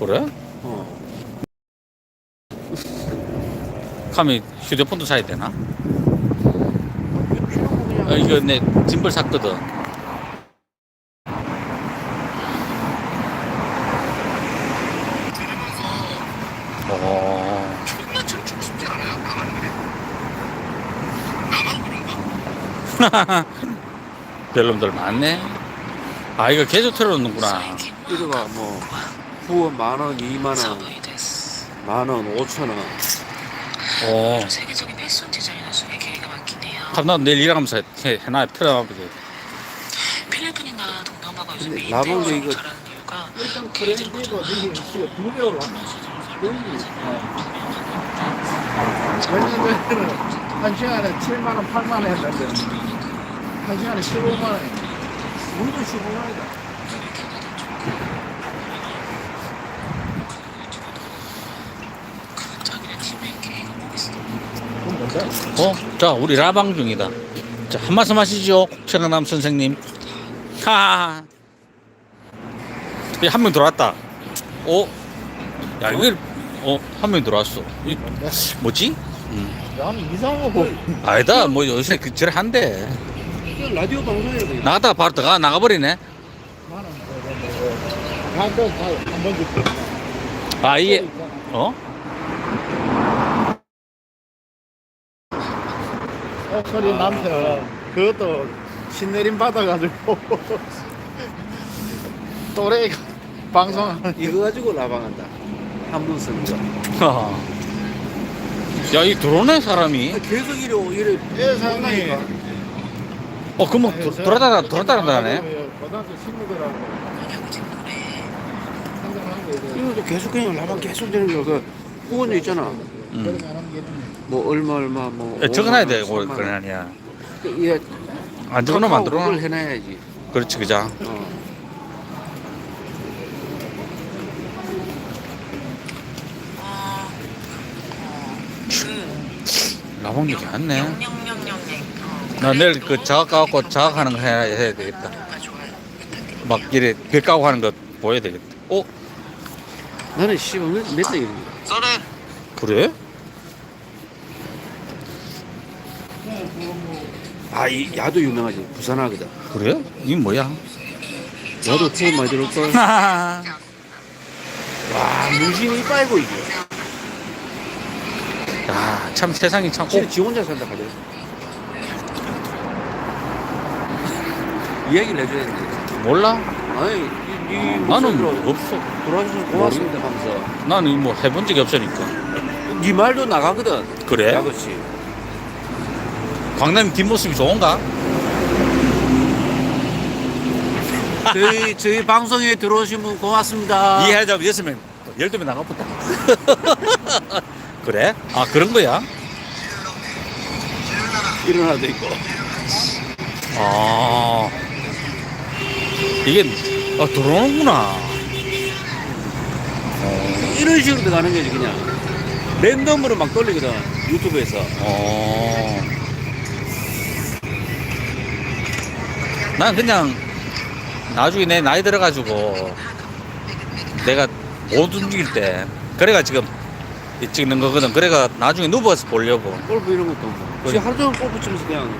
그래? 어. 카미 휴대폰도 사야 되나? 어, 이거 내 짐벌 샀거든. 어. 그런가? 별놈들 많네. 아 이거 계속 틀어놓는구나. 이거가 뭐 후원 만 원, 이만 원, 만 원, 오천 원. 어. 세계적인 패션 디자이너 중에 계기가 많긴 해요. 그럼 나 내일 일하면서 해, 해놔 틀어놔보지. 필리핀이나 동남아가 요즘 근데 이 라방도 인테리어 이거- 잘하는 이유가 그래도 두 개월 몇년 전에는 한 시간에 7만 원, 8만 원 했는데 한 시간에 15만 원. 우리도 15만 원이다. 그 자기네 팀의 계기가 뭐겠어? 뭔데? 어? 자 우리 라방 중이다. 자 한 말씀 하시죠, 최강남 선생님. 하하하. 한명 들어왔다. 어? 야 이걸 어한 명 들어왔어. 이, 뭐지? 나는 이상하고 아니다 뭐 요새 그 저래 한대. 이거 라디오 방송이라고. 나갔다가 바로 들어가 나가 버리네. 만원 한번 한번 줄게. 아 이게 어? 어, 소리 남편 그것도 신내림 받아가지고 또래가 방송하는 이거 가지고 라방한다. 한번 쓰는 거. 야 이 들어오네 사람이. 계속 이래 이래 세상에 혼나니까. 어 그럼 도- 돌아다나 돌아다니다네. 고등학교 친구들하고 야구집 노래. 생각하는 거 이제 이것도 계속 그냥 라방 계속 되는 거. 그 후원료 있잖아. 음. 뭐 얼마 얼마 뭐. 야, 적어놔야 돼. 5만 원, 뭐 3만 그래 원. 아니야. 이게 안 적어놓으면 안 그걸 들어오나? 해놔야지. 그렇지 그자. 어. 그 나봉이 괜찮네. 영영영영영. 나 내일 그 자각 까갖고 자각하는 거 해야, 해야 되겠다. 막 이래 벽 까고 하는 거 보여야 되겠다. 어? 나는 씨발 몇, 몇 대일인가? 썰은 그래? 아, 이 야도 유명하지. 부산하거든. 그래? 이 뭐야? 야도 처음 많이 들을걸? 와, 문신이 빨고 이게. 야, 참 세상이 참. 진짜 어, 지 혼자 산다 하더라. 이야기를 해줘야 되는데. 몰라? 아니, 이, 이 나는 목소리로 없어. 돌아주셔서 고맙습니다 하면서. 나는 뭐 해본 적이 없으니까. 네 말도 나가거든. 그래? 야그치. 광남이 뒷모습이 좋은가? 저희, 저희 방송에 들어오신 분 고맙습니다. 이해하자면 여섯 명, 열두 명 나가보다. 그래? 아, 그런 거야? 일어나도 있고. 아. 이게, 아, 들어오는구나. 이런 식으로 들어가는 거지, 그냥. 랜덤으로 막 돌리거든. 유튜브에서. 어. 난 그냥 나중에 내 나이 들어가지고 내가 못 움직일 때 그래가 지금 이 찍는 거거든. 그래가 나중에 누워서 보려고. 골프 이런 것도 뭐. 지금 하루 종일 골프 치면서 그냥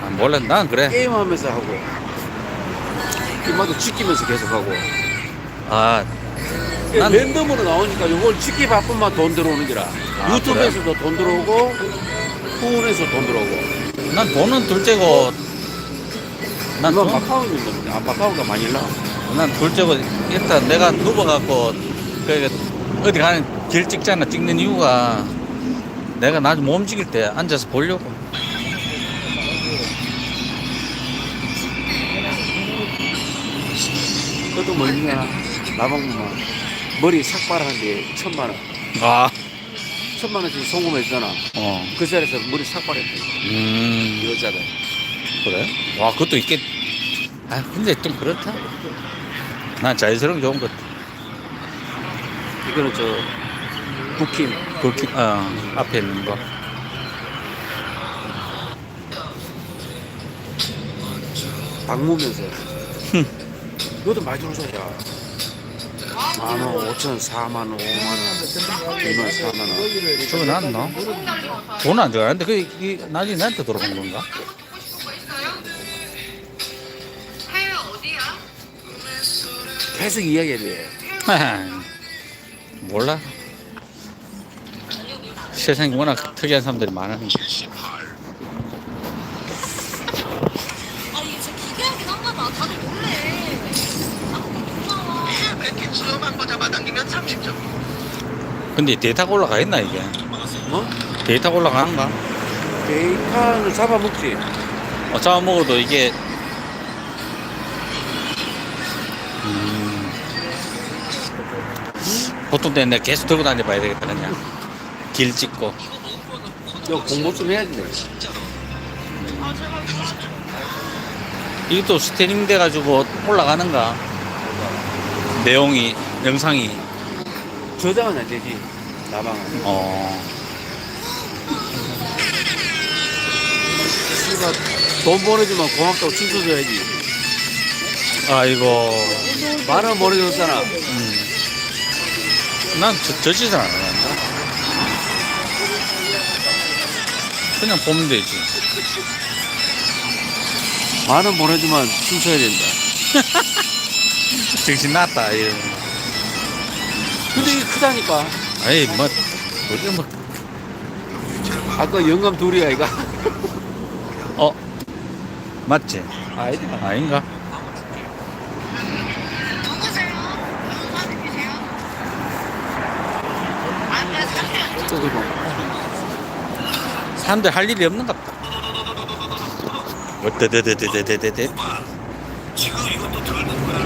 아, 몰라. 난 그래. 게임하면서 하고. 이마도 지키면서 계속 하고. 아, 난- 랜덤으로 나오니까 이걸 찍기 바쁜만 돈 들어오는 기라. 아, 유튜브에서도 돈 들어오고, 후원에서 돈 들어오고. 난 돈은 둘째고, 난 이건 돈, 마카오인 건데, 아, 마카오가 일나. 난 둘째고, 일단 내가 누워갖고, 그, 어디 가는 길 찍잖아. 찍는 이유가 내가 나중에 못 움직일 때 앉아서 보려고. 그것도 뭐냐, 나방만 머리 삭발하는데 천만 원. 아, 천만 원씩 송금해주잖아. 어. 그 자리에서 머리 삭발했대. 음, 여자들. 그래? 와, 그것도 있겠. 아, 근데 좀 그렇다. 난 자연스러운 게 좋은 것 같아. 이거는 저, 부킴. 그, 어, 앞에 있는 거. 박무면서. 그것도 많이 들어오잖아. 만원, 오천, 사만원, 오만원, 이만, 사만원. 저거 낫나? 돈안 줘가는데 그 이, 나중에 나한테 돌아온 건가? 계속 이야기해야 돼. 몰라. 세상에 워낙 특이한 사람들이 많으니까. 아 이게 진짜 기괴하긴 한가 봐. 다들 몰래. 아, 고마워. 백기 수염한 거 잡아당기면 30점. 근데 데이터가 올라가 있나 이게? 뭐? 데이터가 올라가는가? 데이터를 잡아먹지. 어, 잡아먹어도 이게 음, 보통 때는 내가 계속 들고 다녀봐야 되겠다 그냥 길 찍고 너 공부 좀 해야지. 내가. 이게 또 스태닝 돼가지고 올라가는가 내용이 영상이 저장은 안 되지. 나방은. 어 씨가 돈 보내주면 고맙다고 춤춰줘야지. 아이고 만원 보내줬잖아. 음. 난 저, 저 짓은 안 한다 그냥 보면 되지 만원 보내주면 춤춰야 된다. 정신 났다 이런 근데 이게 크다니까. 아이 뭐 우리 뭐 아까 영감 둘이야, 이가. 어? 맞지? 아니다. 아닌가? 저기 봐. 사람들 할 일이 없는 것 같다. 어때데데데데데데 지금 이것도 들는 거야.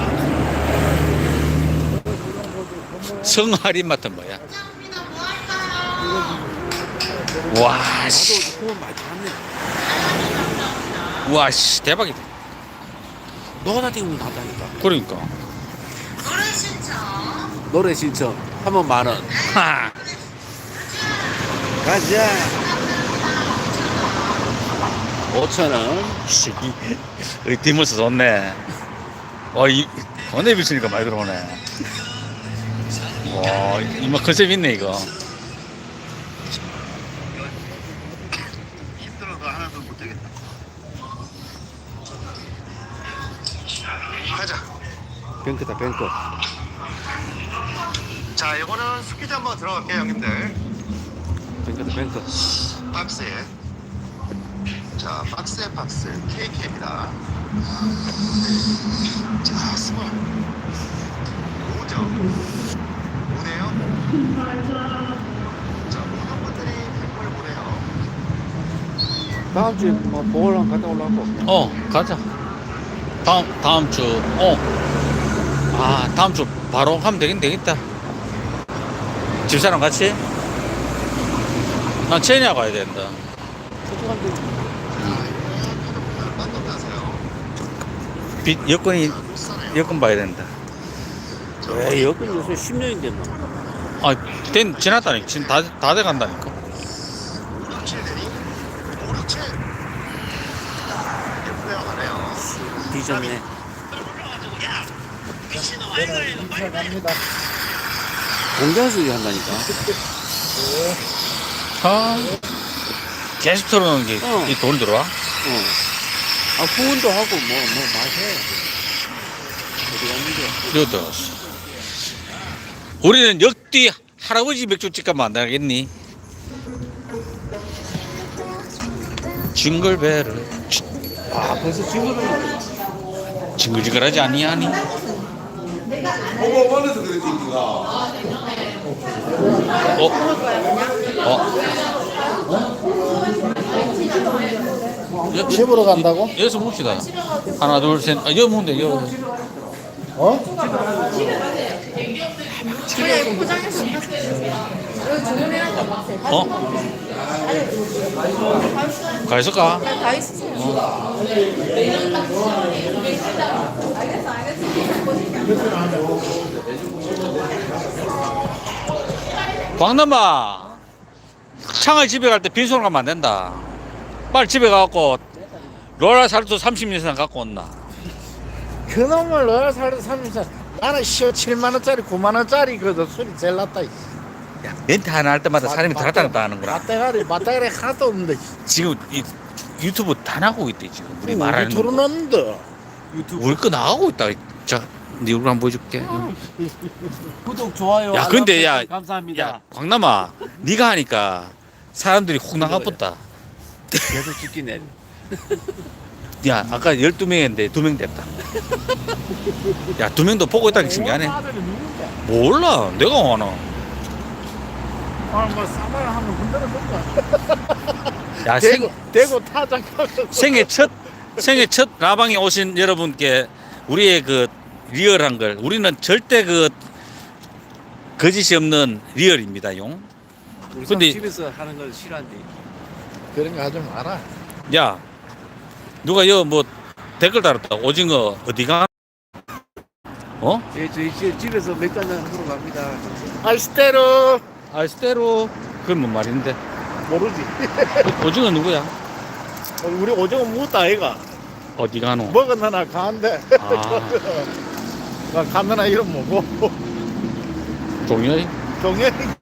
성할인 맛은 뭐야? 와, 씨. 와, 씨. 대박이다. 너나 뛰면 나다니까. 그러니까. 노래 신청 하면 만 원. 하. 가자. 5천 원. 씨. 우리 디모스 좋네. 와, 이, 권해 비치니까 많이 들어오네. 와, 이마 컨셉 있네, 이거. 힘들어도 하나도 못 되겠다. 가자. 뱅크다 뱅크. 자, 이거는 스퀴즈 한번 들어갈게요, 형님들. 뱅크다 뱅크. 박스에. 자, 박스에 박스. KK입니다. 자, 스몰. 5점. 5네요. 자, 모든 분들이 100을 보내요. 다음 주에 뭐 보울랑 갔다 올라고. 어, 가자. 다음, 다음 주, 어. 아, 다음 주 바로 가면 되긴 되겠다. 집사람 같이? 난 체인이하고 가야 된다. 빚, 여건이, 자, 비싸네요. 여건 봐야 된다. 왜 여기 요새 10년이 됐나? 아, 된, 지났다니까. 지금 다, 다 돼간다니까. 567 내리 567 예쁘네요 가네요 뒤졌네. 공장 수리 한다니까. 아, 계속 틀어놓은 게, 어. 이 돈 들어와? 어. 아 후원도 하고 뭐뭐 마셔. 어디 갔는데? 이거 들어왔어. 우리는 역뒤 할아버지 맥주집 가면 안 되겠니? 징글벨을 아 벌써 친구들. 징글징글하지 않니 아니? 어? 어? 집으로 간다고? 여기서 봅시다. 하나, 둘, 셋. 아, 여기 돼, 여기. 어? 어? 가 있을까? 다 있으세요. 광남아 창을 집에 갈 때 빈손으로 가면 안 된다 빨리 집에 가갖고 로라 살도 30년 이상 갖고 온나 그놈을 너야 살도 30살 나는 시어 7만 원짜리 9만 원짜리 그거 술이 제일 낫다. 이. 야, 멘트 하나 할 때마다 사람이 들었다 놨다 하는구나. 맞대가리 맞대가리 하나도 없는데. 지금 이, 유튜브 다 나가고 있대 지금 우리 말하는 거. 틀어놨는데. 유튜브 우리 거 나가고 있다. 자, 네 얼굴 한번 보여줄게. 구독 좋아요. 야, 근데 야, 감사합니다. 야, 광남아, 네가 하니까 사람들이 혹 나가붙다. 계속 찍기네. 야, 아까 12명인데 2명 됐다. 야, 2명도 보고 있다는 게 신기하네. 몰라, 내가 와나. 오늘 뭐 사발 한번 흔들어 볼까? 야, 생, 대구 타장 생애 첫, 생애 첫 라방에 오신 여러분께 우리의 그 리얼한 걸, 우리는 절대 그 거짓이 없는 리얼입니다, 용. 우리 근데- 집에서 하는 걸 싫어한대. 그런 거 하지 마라. 야, 누가 여 뭐 댓글 달았다. 오징어 어디가? 어? 예, 저희 집- 집에서 맥주 한잔 하러 갑니다. 알스테로 알스테로. 그건 뭔 말인데? 모르지. 오징어 누구야? 어, 우리 오징어 묵었다 아이가. 어디 가노? 먹었나 가는데 아, 가면나 이름 뭐고 종현이? 종현이